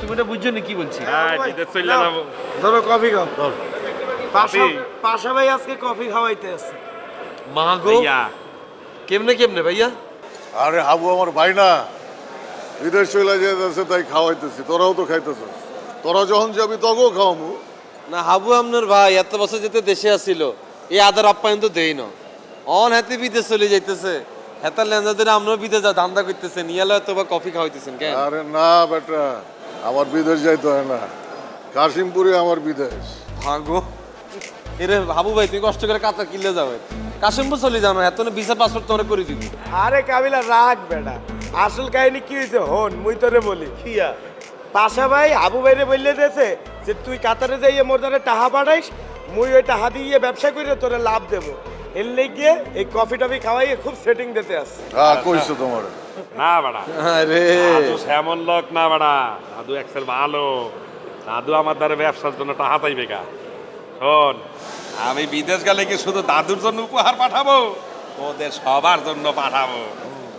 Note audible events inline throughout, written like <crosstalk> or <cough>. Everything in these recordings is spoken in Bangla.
তুমি এটা বুঝছ না কি বলছি? হ্যাঁ নাও, ধরো কফি খাও। পাশা পাশা ভাই আজকে কফি খাওয়াইতে আছে। মা গো। কেমনে কেমনে ভাইয়া? আরে হাবু আমার ভাই না বিদেশ চলে যেতেছে তাই খাওয়াইতেছি। তোরাও তো খাইতেছিস। তোরা যখন যাবি খাওয়াবো। না হাবু আপনার ভাই এত বছর যেতে দেশে আসছিল এই আদার আপ্যায়ন তো দেই না। অন হাতে বিদেশ চলে যাইতেছে। হেতার ধরে আমরাও বিদেশ যা ধান্দা করতেছেন। ইয়ালে হয়তো বা কফি খাওয়াইতেছেন কেন? আরে না বেটা। আমার বিদেশ যাইতে হয় না। কাশিমপুরে আমার বিদেশ। ভাগো। এরে হাবু ভাই তুমি কষ্ট করে কাতার কিনলে যাবে। কাশিমপুর চলে যাও না এত ভিসা পাসপোর্ট তোমরা করে দিবি। আরে কাবিলা রাগ বেটা। আসল কাহিনী কি হয়েছে হন মুই তোরে বলি। কিয়া? পাশা ভাই আবু ভাইরে বললে দিয়েছে যে তুই কাতারে যাইয়ে মোর দ্বারা টাহা পাঠাইস মুই ওই টাহা দিয়ে ব্যবসা করে তোরে লাভ দেবো। এর লেগে এই কফি টফি খাওয়াইয়ে খুব সেটিং দিতে আস হ্যাঁ কইছো তোমার। না বাড়া। আরে। দাদু সেমন লোক না বাড়া। দাদু এক্সেল ভালো। দাদু আমার দ্বারা ব্যবসার জন্য টাকা শোন আমি বিদেশ গেলে কি শুধু দাদুর জন্য উপহার পাঠাবো? ওদের সবার জন্য পাঠাবো।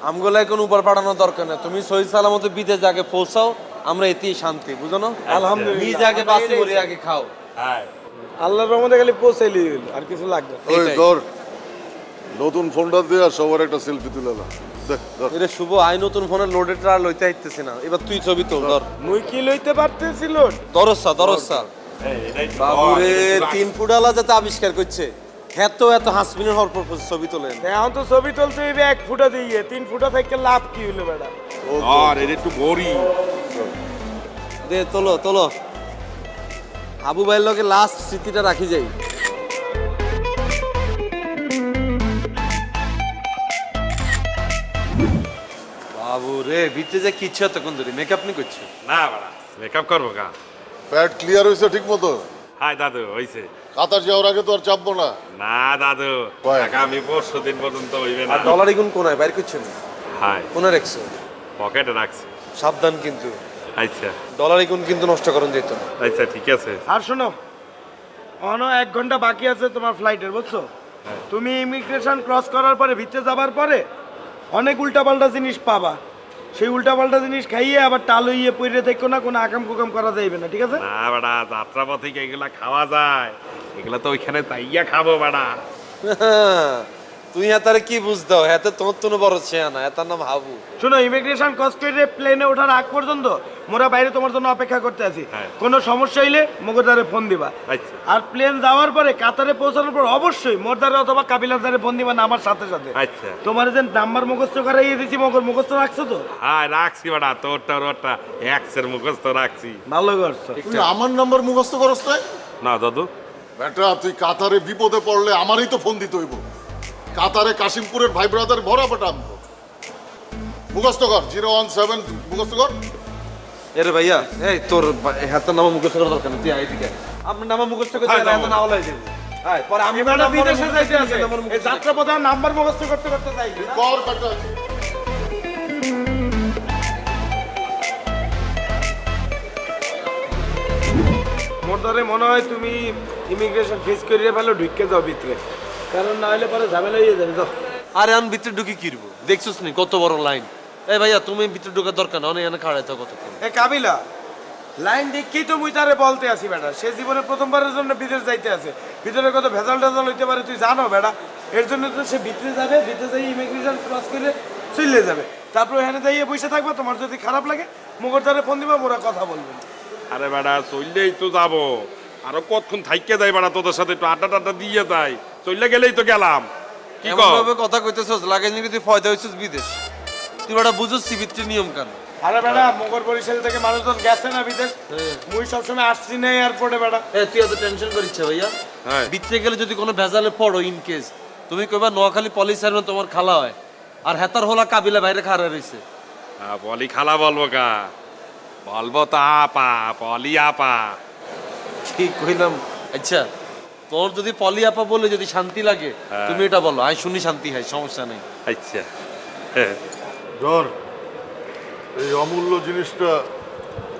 আমগুলো এখন উপর পাঠানোর দরকার নেই। তুমি সহি সালামত বিদেশ আগে পৌঁছাও আমরা এতেই শান্তি বুঝো না? আলহামদুলিল্লাহ। নিজে আগে বাসি করে আগে খাও। হ্যাঁ। আল্লাহর রহমতে খালি পৌঁছাইলি আর কিছু লাগবে ওই এটাই। নতুন ফোনটা দিয়ে আর সবার একটা সেলফি তুলে ধর। এরে শুভ আই নতুন ফোনের লোডেড আর লইতে আইতেছি না। এবার তুই ছবি তোল ধর। মুই কি লইতে পারতেছিল দরসা দরসা। বাবুরে তিন ফুট আলা যাতে আবিষ্কার করছে। এত এত হাসপিনের হওয়ার পর ছবি তোলেন। এখন তো ছবি তুলতে হইবে এক ফুটা দিয়ে। তিন ফুটা থেকে লাভ কি হইল বেটা? ও আর এটা একটু বড়ি। দে তোলো তোলো। আবু ভাইয়ের লগে লাস্ট স্মৃতিটা রাখি যাই। বাবু রে ভিতরে যে কিচ্ছু এতক্ষণ ধরে। মেকআপ নি করছ? না বাড়া মেকআপ করব কা প্যাড ক্লিয়ার হয়েছে ঠিক মতো? হাই দাদু হইছে। কাতার যাওয়ার আগে তো আর চাপবো না। না দাদু কয়? আগামী পরশু দিন পর্যন্ত হইবে না। আর ডলার ইগুন কোনায়? বাইর করছ না? হাই কোনায় রাখছো? পকেটে রাখছি। সাবধান কিন্তু। আচ্ছা। ডলার ইগুন কিন্তু নষ্ট করুন যেত না। আচ্ছা ঠিক আছে। আর শোনো অনো এক ঘণ্টা বাকি আছে তোমার ফ্লাইটের বুঝছ? তুমি ইমিগ্রেশন ক্রস করার পরে ভিতরে যাবার পরে অনেক উল্টাপাল্টা জিনিস পাবা। সেই উল্টাপাল্টা জিনিস খাইয়ে আবার টাল হইয়ে পইরে দেখো না কোনো আকাম কুকাম করা যাইবে না ঠিক আছে? না বাড়া যাত্রা পথে এগুলা খাওয়া যায়? এগুলা তো ওইখানে তাইয়া খাব বাড়া। <laughs> তুই হাতারে কি বুঝদাও? হাতে তোর তো বড় ছেয়া না এটার নাম হাবু। শোনো ইমিগ্রেশন ক্রস করে প্লেনে ওঠার আগ পর্যন্ত মোরা বাইরে তোমার জন্য অপেক্ষা করতে আছি। হ্যাঁ। কোনো সমস্যা হইলে মোগদারে ফোন দিবা। আচ্ছা। আর প্লেন যাওয়ার পরে কাতারে পৌঁছানোর পর অবশ্যই মোরদারে অথবা কাবিলার দ্বারে ফোন দিবা না আমার সাথে সাথে। আচ্ছা। তোমার যে নাম্বার মুখস্থ করাইয়ে দিছি মগর মুখস্থ রাখছো তো? হ্যাঁ রাখছি বাড়া তোরটা ওরটা এক্সের মুখস্থ রাখছি। ভালো করছ। তুই আমার নাম্বার মুখস্থ তাই না দাদু। বেটা তুই কাতারে বিপদে পড়লে আমারই তো ফোন দিতে হইব। কাতারে কাশিমপুরের ভাই ব্রাদার ভরা বেটা আমি তো। মুখস্থ কর জিরো ওয়ান সেভেন মুখস্থ কর। এরে ভাইয়া এই তোর হাতের নাম মুখস্থ করার দরকার নেই তুই আই দিকে আপনার নাম মুখস্থ করতে হ্যাঁ, হলে নাম হাতে না হলাই দেবো। হ্যাঁ পরে আমি নাম বিদেশে যাইতে আছে এই যাত্রা প্রধান নাম্বার মুখস্থ করতে করতে যাই। কর বেটা মোর ধরে মনে হয় তুমি ইমিগ্রেশন ফেস করিয়ে ভালো ঢুকে যাও ভিতরে। কারণ না হলে পরে ঝামেলা হয়ে যাবে যাও। আরে আমি ভিতরে ঢুকি কিরবো দেখছিস নি কত বড় লাইন এই ভাইয়া তুমি ভিতরে ঢোকার দরকার না অনেক এখানে খাড়াই থাকো কতক্ষণ এ কাবিলা লাইন দেখেই তো মুই তারে বলতে আসি বেটা। সে জীবনে প্রথমবারের জন্য বিদেশ যাইতে আছে। ভিতরে কত ভেজাল টেজাল হইতে পারে তুই জানো বেটা। এর জন্য তো সে ভিতরে যাবে ভিতরে যাই ইমিগ্রেশন ক্রস করে চলে যাবে। তারপর এখানে যাইয়ে বসে থাকবে তোমার যদি খারাপ লাগে মুগর দ্বারে ফোন দিবা মোরা কথা বলবে। আরে বেড়া চললেই তো যাব। আরও কতক্ষণ থাইকে যাই বেড়া তোদের সাথে একটু আড্ডা টাড্ডা দিয়ে যাই চললে গেলেই তো গেলাম। কি ভাবে কথা কইতেছস লাগে নাকি তুই ফয়দা হইছিস বিদেশ? তুই বেটা বুঝছিস ভিতরে নিয়ম কান আরে বেটা মগর বরিশাল থেকে মানুষজন গেছে না বিদেশ? মুই সবসময় আসছি না এয়ারপোর্টে বেটা। এ তুই এত টেনশন করিস ভাইয়া। হ্যাঁ। ভিতরে গেলে যদি কোনো ভেজালে পড়ো ইন কেস তুমি কইবা নোয়াখালী পলিসার তোমার খালা হয়। আর হেতার হলা কাবিলা বাইরে খাড়া রইছে। আহ, পলি খালা বলব কা? বলব তো আপা পলি আপা। ঠিক কইলাম। আচ্ছা তোর যদি পলি আপা বলে যদি শান্তি লাগে হ্যাঁ। তুমি এটা বলো। আই শুনি শান্তি হয় সমস্যা নেই। আচ্ছা। হ্যাঁ। ধর এই অমূল্য জিনিসটা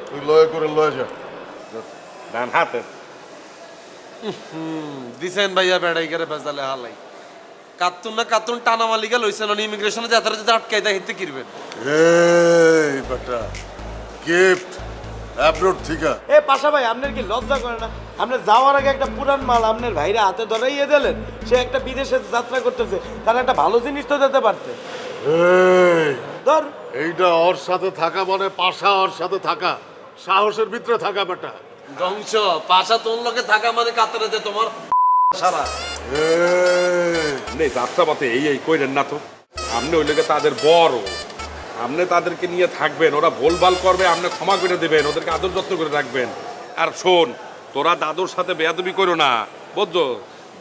তুই লয়ে করে লয়ে যা। ডান হাতে। দিছেন ভাইয়া বেড়াই করে ভেজালে হালাই। কাতুন না কাতুন টানা মালিকা লইছেন ইমিগ্রেশনে যাত্রা যদি আটকাই দেয় হিতে কিরবেন? এই বেটা গিফট অ্যাব্রোড থেকে এ পাশা ভাই আপনার কি লজ্জা করে না? আপনি যাওয়ার আগে একটা পুরান মাল আপনার ভাইরা হাতে ধরাইয়ে দিলেন। সে একটা বিদেশে যাত্রা করতেছে তার একটা ভালো জিনিস তো দিতে পারতে। ধর। এইটা ওর সাথে থাকা মানে পাশা ওর সাথে থাকা। সাহসের ভিতরে থাকা বেটা ধ্বংস পাশা তোর লোকে থাকা মানে কাতারে যে তোমার। সারা। এই, আপনি যাত্রা পথে এই এই কইরেন না তো। আপনি ওই লোকে তাদের বড়। আপনি তাদেরকে নিয়ে থাকবেন ওরা ভুলভাল করবে আপনি ক্ষমা করে দেবেন ওদেরকে আদর যত্ন করে রাখবেন। আর শোন তোরা দাদুর সাথে বেয়াদবি করো না। বুঝছ?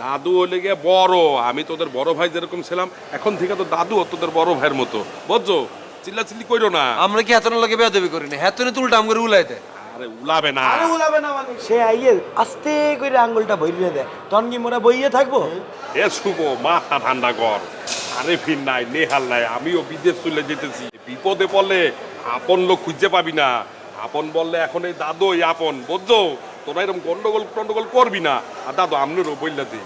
দাদু হলে গিয়ে বড়। আমি তোদের বড় ভাই যেরকম ছিলাম এখন থেকে তো দাদু তোদের বড় ভাইয়ের মতো। বুঝছ? চিল্লা চিল্লি করো না। আমরা কি এতন লোকে বেয়াদবি করি না? হেতনে তুলটা আমগরে উলাইতে আরে উলাবে না। আরে উলাবে না মানে সে আইয়ে আস্তে করে আঙ্গুলটা বইরে দেয়। তখন কি মোরা বইয়ে থাকব? এ শুভ মাথা ঠান্ডা কর। আরে ফির নাই নেহাল নাই, আমিও বিদেশ চলে যেতেছি। বিপদে পড়লে আপন লোক খুঁজে পাবি না। আপন বললে এখন এই দাদু এই আপন, বুঝছ? তোরা এরকম গন্ডগোল, টন্ডগোল করবি না। আর দাদু, আমনেরও বললে দি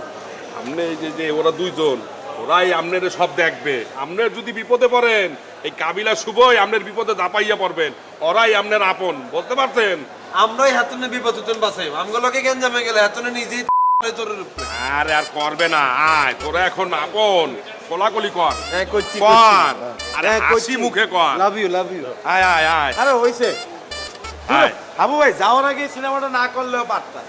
আমনে যে যে ওরা দুইজন, ওরাই আমনের সব দেখবে। আমনের যদি বিপদে পড়েন, এই কাবিলা শুভই আমনের বিপদে দাপাইয়া পড়বেন। ওরাই আমনের আপন বলতে পারতেন আমরাই হেতনে বিপদ তুন বাঁচাই আমগো লোকে কেন জামে গেলে হেতনে নিজেই আরে আর করবে না আয় তোরা এখন আপন কোলাকুলি কর। হ্যাঁ করছি কর। আরে হ্যাঁ, হাসি মুখে কর। লাভ ইউ লাভ ইউ আয় আয় আয়। আরে হইছে। আয়। ভাই যাওয়ার আগে সিনেমাটা না করলেও পারতাম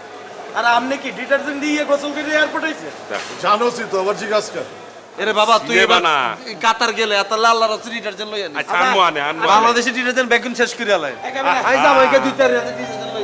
আর আপনি কি ডিটারজেন্ট দিয়ে গোসল করে এয়ারপোর্ট হইছে দেখো। জানোসই তো আবার জিজ্ঞাসা কর। এরে বাবা তুই এবার না। কাতার গেলে এত লাল লাল রসি ডিটারজেন্ট লই আচ্ছা আনব আনে আনব। আনে। বাংলাদেশি ডিটারজেন্ট বেগুন শেষ করে আলাই আই যা ভাইকে দুই চার ডিটারজেন্ট লই